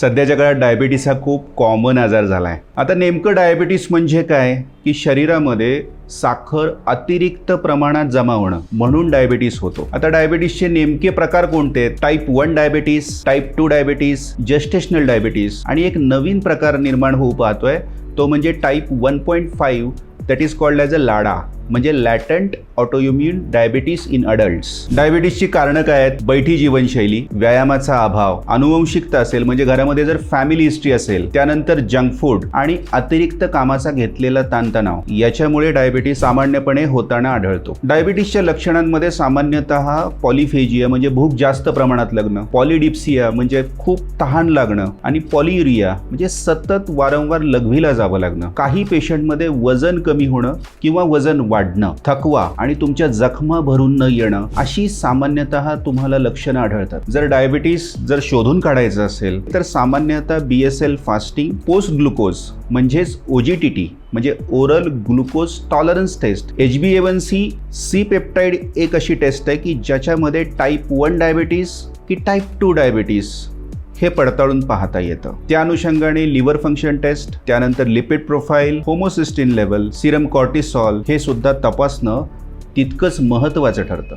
सध्याच्या काळात डायबिटीस हा खूप कॉमन आजार झाला आहे आता नेमकं डायबिटीस म्हणजे काय? की शरीरामध्ये साखर अतिरिक्त प्रमाणात जमा होणं म्हणून डायबिटीस होतो. आता डायबिटीसचे नेमके प्रकार कोणते? आहेत type one diabetes type two diabetes gestational diabetes आणि एक नवीन प्रकार निर्माण होऊ पाहतोय. तो म्हणजे type one point five that is called as a LADA म्हणजे latent autoimmune diabetes in adults डायबिटीसची कारणं काय आहेत? बैठी जीवनशैली व्यायामाचा अभाव अनुवंशिकता असेल म्हणजे घरामध्ये जर फॅमिली हिस्ट्री असेल त्यानंतर जंक फूड आणि अतिरिक्त कामाचा घेतलेला ताणतणाव याच्यामुळे डायबिटीस सामान्यपणे होताना आढळतो. डायबिटीसच्या लक्षणांमध्ये सामान्यतः पॉलिफेजिया म्हणजे भूक जास्त प्रमाणात लागणं पॉलिडिप्सिया म्हणजे खूप तहान लागणं आणि पॉलियुरिया म्हणजे सतत वारंवार लघवीला जावं लागणं. काही पेशंटमध्ये वजन कमी होणं किंवा वजन वाढ वाढणं थकवा आणि तुमच्या जखमा भरून न येणं अशी सामान्यतः तुम्हाला लक्षणं आढळतात. जर डायबिटीस जर शोधून काढायचं असेल तर सामान्यतः B S L fasting post glucose म्हणजेच ओजीटीटी म्हणजे oral glucose tolerance test H B A one C C peptide एक अशी टेस्ट आहे की ज्याच्यामध्ये टाईप वन डायबिटीस की टाईप टू डायबिटीस हे पडताळून पाहता येतं. त्या अनुषंगाने लिव्हर फंक्शन टेस्ट त्यानंतर lipid profile homocysteine level serum cortisol हे सुद्धा तपासणं तितकंच महत्त्वाचं ठरतं.